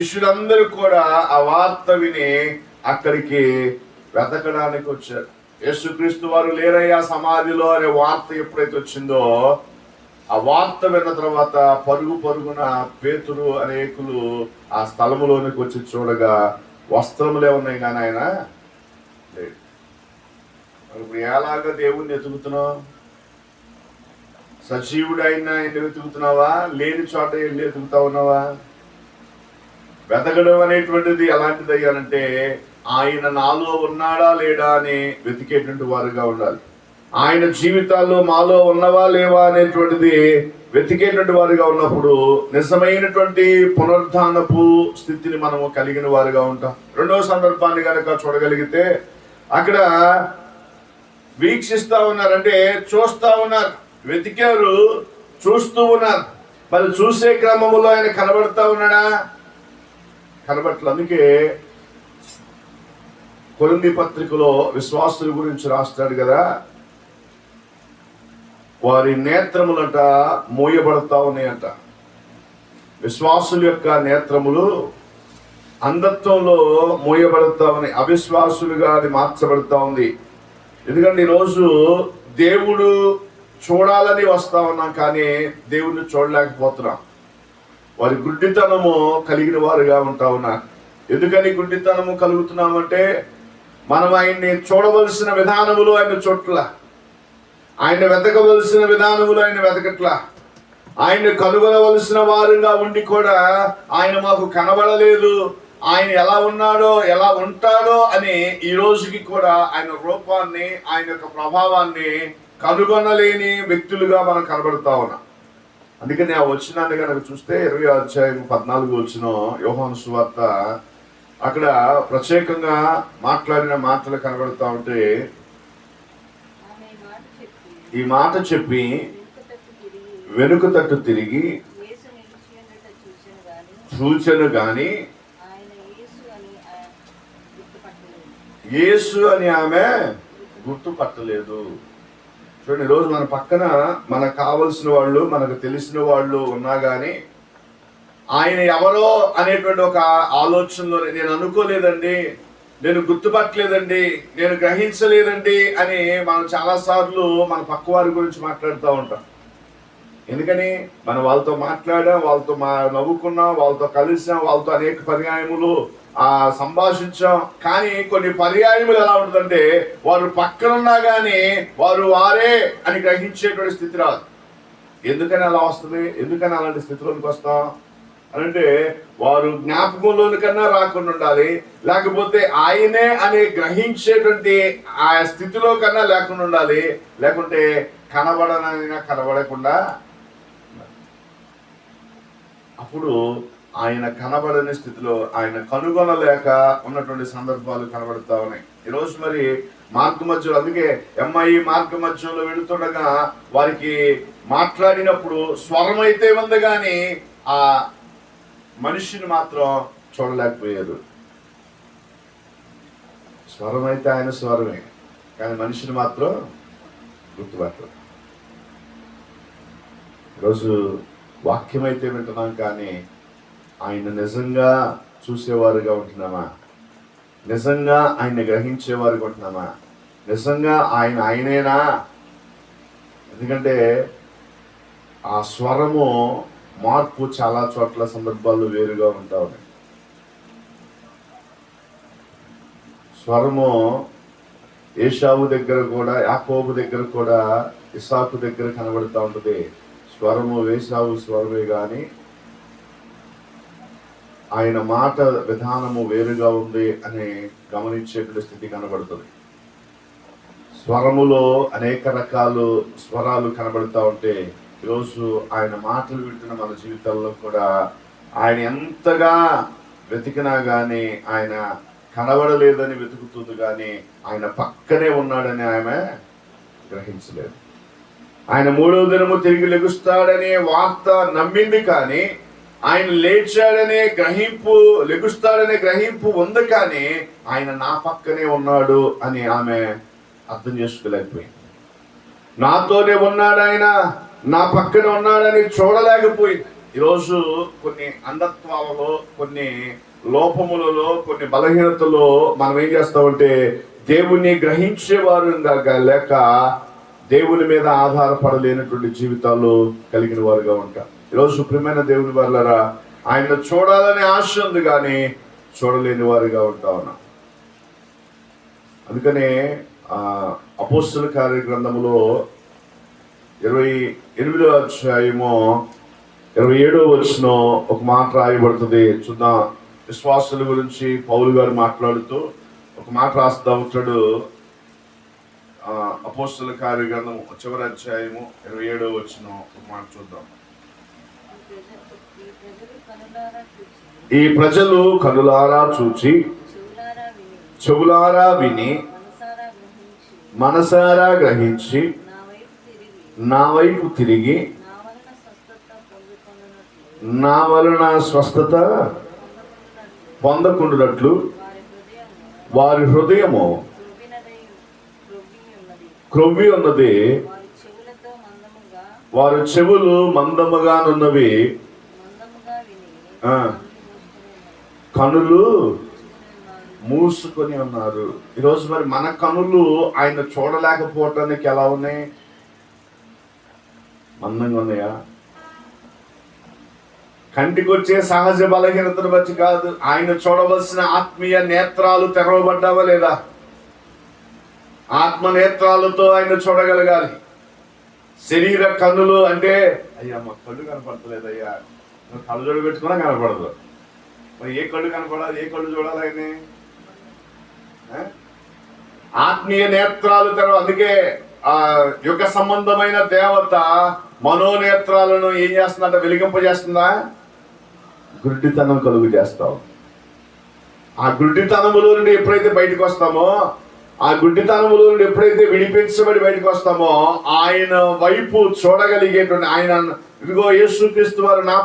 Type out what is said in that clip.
శిష్యులందరూ కూడా ఆ వార్త విని అక్కడికి వెతకడానికి వచ్చారు. యేసుక్రీస్తు వారు లేరయ్యా సమాధిలో అనే వార్త ఎప్పుడైతే వచ్చిందో ఆ వార్త విన్న తర్వాత పరుగు పరుగున పేతురు అనేకులు ఆ స్థలములోనికి వచ్చి చూడగా వస్త్రములే ఉన్నాయి కానీ ఆయన ఇప్పుడు ఎలాగా దేవుణ్ణి ఎతుకుతున్నావు సజీవుడైనా ఎన్ని వెతుకుతున్నావా? లేని చోట వెళ్ళి వెతుకుతా ఉన్నావా? వెతకడం అనేటువంటిది ఎలాంటిది అయ్యానంటే ఆయన నాలో ఉన్నాడా లేడా అని వెతికేటువంటి వారుగా ఉండాలి. ఆయన జీవితాల్లో మాలో ఉన్నవా లేవా అనేటువంటిది వెతికేటువంటి వారుగా ఉన్నప్పుడు నిజమైనటువంటి పునరుద్ధానపు స్థితిని మనము కలిగిన వారుగా ఉంటాం. రెండవ సందర్భాన్ని కనుక చూడగలిగితే అక్కడ వీక్షిస్తా ఉన్నారంటే చూస్తూ చూస్తా ఉన్నారు. వెతికారు చూస్తూ ఉన్నారు. మరి చూసే క్రమములో ఆయన కనబడతా ఉన్నాడా? కనబట్ల అందుకే కొలిమి పత్రికలో విశ్వాసుల గురించి రాస్తాడు కదా. వారి నేత్రములంట మోయబడతా ఉన్నాయంట. విశ్వాసుల యొక్క నేత్రములు అంధత్వంలో మోయబడతా ఉన్నాయి. అవిశ్వాసులుగా అది మార్చబడతా ఉంది. ఎందుకంటే ఈరోజు దేవుడు చూడాలని వస్తా ఉన్నాం కానీ దేవుడిని చూడలేకపోతున్నాం. వారి గుడ్డితనము కలిగిన వారుగా ఉంటా ఉన్నారు ఎందుకని గుడ్డితనము కలుగుతున్నామంటే మనం ఆయన్ని చూడవలసిన విధానములు ఆయన చోట్ల. ఆయన వెతకవలసిన విధానములు ఆయన వెతకట్లా. ఆయన్ని కనుగొనవలసిన వారుగా ఉండి కూడా ఆయన మాకు కనబడలేదు. ఆయన ఎలా ఉన్నాడో ఎలా ఉంటాడో అని ఈ రోజుకి కూడా ఆయన రూపాన్ని ఆయన యొక్క ప్రభావాన్ని కనుగొనలేని వ్యక్తులుగా మనం కనబడుతా ఉన్నాం. అందుకని ఆ వచ్చినాన్ని కనుక చూస్తే ఇరవై అధ్యాయం పద్నాలుగు వచ్చిన యోహాను సువార్త అక్కడ ప్రత్యేకంగా మాట్లాడిన మాటలు కనబడుతూ ఉంటే ఈ మాట చెప్పి వెనుక తట్టు తిరిగి వెనుక గాని యేసు అని ఆమె గుర్తుపట్టలేదు. చూడండి ఈరోజు మన పక్కన మనకు కావలసిన వాళ్ళు మనకు తెలిసిన వాళ్ళు ఉన్నా కానీ ఆయన ఎవరో అనేటువంటి ఒక ఆలోచనలో నేను అనుకోలేదండి నేను గుర్తుపట్టలేదండి నేను గ్రహించలేదండి అని మనం చాలాసార్లు మన పక్క వారి గురించి మాట్లాడుతూ ఉంటాం. ఎందుకని మనం వాళ్ళతో మాట్లాడాం వాళ్ళతో మా నవ్వుకున్నాం వాళ్ళతో కలిసాం వాళ్ళతో అనేక పర్యాయములు ఆ సంభాషించాం. కానీ కొన్ని పర్యాయములు ఎలా ఉంటుందంటే వారు పక్కనున్నా కానీ వారు వారే అని గ్రహించేటువంటి స్థితి రాదు. ఎందుకని అలా వస్తుంది? ఎందుకని అలాంటి స్థితిలోనికి వస్తాం? అంటే వారు జ్ఞాపకంలోని కన్నా రాకుండా ఉండాలి. లేకపోతే ఆయనే అని గ్రహించేటువంటి ఆ స్థితిలో కన్నా లేకుండా ఉండాలి. లేకుంటే కనబడనైనా కనబడకుండా అప్పుడు ఆయన కనబడని స్థితిలో ఆయన కనుగొనలేక ఉన్నటువంటి సందర్భాలు కనబడతా ఉన్నాయి. ఈరోజు మరి మార్గ మధ్యలో అందుకే ఎంఐ మార్గ మధ్యంలో వెళుతుండగా వారికి మాట్లాడినప్పుడు స్వరం అయితే ఉంది కానీ ఆ మనిషిని మాత్రం చూడలేకపోయారు. స్వరం అయితే ఆయన స్వరమే కానీ మనిషిని మాత్రం గుర్తుపట్టరు. ఈరోజు వాక్యం అయితే వింటున్నాం కానీ ఆయన నిజంగా చూసేవారుగా ఉంటున్నామా? నిజంగా ఆయన గ్రహించేవారుగా ఉంటున్నామా? నిజంగా ఆయన ఆయనేనా? ఎందుకంటే ఆ స్వరము మార్పు చాలా చోట్ల సందర్భాల్లో వేరుగా ఉంటా ఉన్నాయి స్వరము ఏషావు దగ్గర కూడా యాకోబు దగ్గర కూడా ఇసాకు దగ్గర కనబడుతూ ఉంటుంది. స్వరము వేసావు స్వరమే కానీ ఆయన మాట విధానము వేరుగా ఉంది అని గమనించేటువంటి స్థితి కనబడుతుంది. స్వరములో అనేక రకాలు స్వరాలు కనబడుతూ ఉంటే ఈరోజు ఆయన మాటలు వింటున్న మన జీవితాల్లో కూడా ఆయన ఎంతగా వెతికినా కానీ ఆయన కనబడలేదని వెతుకుతుంది కానీ ఆయన పక్కనే ఉన్నాడని ఆమె గ్రహించలేదు. ఆయన మూడవ దినము తిరిగి లెగుస్తాడనే వార్త నమ్మింది కానీ ఆయన లేచాడనే గ్రహింపు లెగుస్తాడనే గ్రహింపు ఉంది కానీ ఆయన నా పక్కనే ఉన్నాడు అని ఆమె అర్థం చేసుకోలేకపోయింది. నాతోనే ఉన్నాడు ఆయన నా పక్కన ఉన్నాడని చూడలేకపోయింది. ఈరోజు కొన్ని అంధత్వాలలో కొన్ని లోపములలో కొన్ని బలహీనతలో మనం ఏం చేస్తామంటే దేవుణ్ణి గ్రహించేవారు లేక దేవుని మీద ఆధారపడలేనటువంటి జీవితాలు కలిగిన వారుగా ఉంటారు ఈరోజు ప్రియమైన దేవుని వారులరా ఆయన చూడాలనే ఆశ ఉంది కానీ చూడలేని వారుగా ఉంటా ఉన్నాం. అందుకనే అపోస్తుల కార్యగ్రంథములో ఇరవై ఎనిమిదో అధ్యాయము ఇరవై ఏడో వచ్చిన ఒక మాట రాయబడుతుంది. చూద్దాం. విశ్వాసుల గురించి పౌలు గారు మాట్లాడుతూ ఒక మాట రాస్తా ఉంటాడు అపోస్తుల కార్యగ్రంథం చివరి అధ్యాయము ఇరవై ఏడో వచ్చిన మాట చూద్దాం. ఈ ప్రజలు కనులారా చూచి చెవులారా విని మనసారా గ్రహించి నా వైపు తిరిగి నా వలన స్వస్థత పొందకుండాట్లు వారి హృదయము వారి హృదయము త్రొవ్వినదై త్రొవ్వి ఉన్నది క్రొవ్వి ఉన్నది. వారు చెవులు మందముగానున్నవి మందముగా కనులు మూసుకొని ఉన్నారు. ఉన్నారు ఈరోజు మరి మన కనులు ఆయన చూడలేకపోవటానికి ఎలా ఉన్నాయి? మందంగా ఉన్నాయా? కంటికి వచ్చే సహజ బలహీనతను బట్టి కాదు ఆయన చూడవలసిన ఆత్మీయ నేత్రాలు తెరవబడ్డావా లేదా? ఆత్మనేత్రాలతో ఆయన చూడగలగాలి. శరీర కన్నులు అంటే అయ్యా మా కళ్ళు కనపడతలేదు అయ్యా కళ్ళు కళ్ళజోడు పెట్టుకున్నా కనపడదు. మరి ఏ కళ్ళు కనపడాలి? ఏ కళ్ళు చూడాలి ఆయన్ని? ఆత్మీయ నేత్రాలు తెరవ అందుకే ఆ యుగ సంబంధమైన దేవత మనోనేత్రాలను ఏం చేస్తుందంట? వెలిగింపజేస్తుందా గుడ్డితనం కలుగు చేస్తావు. ఆ గుడ్డితనములో నుండి ఎప్పుడైతే బయటకు వస్తామో ఆ గుడ్డితనములో ఎప్పుడైతే విడిపించబడి బయటకు వస్తామో ఆయన వైపు చూడగలిగేటువంటి ఆయన ఇదిగో యేసుక్రీస్తు వారు నా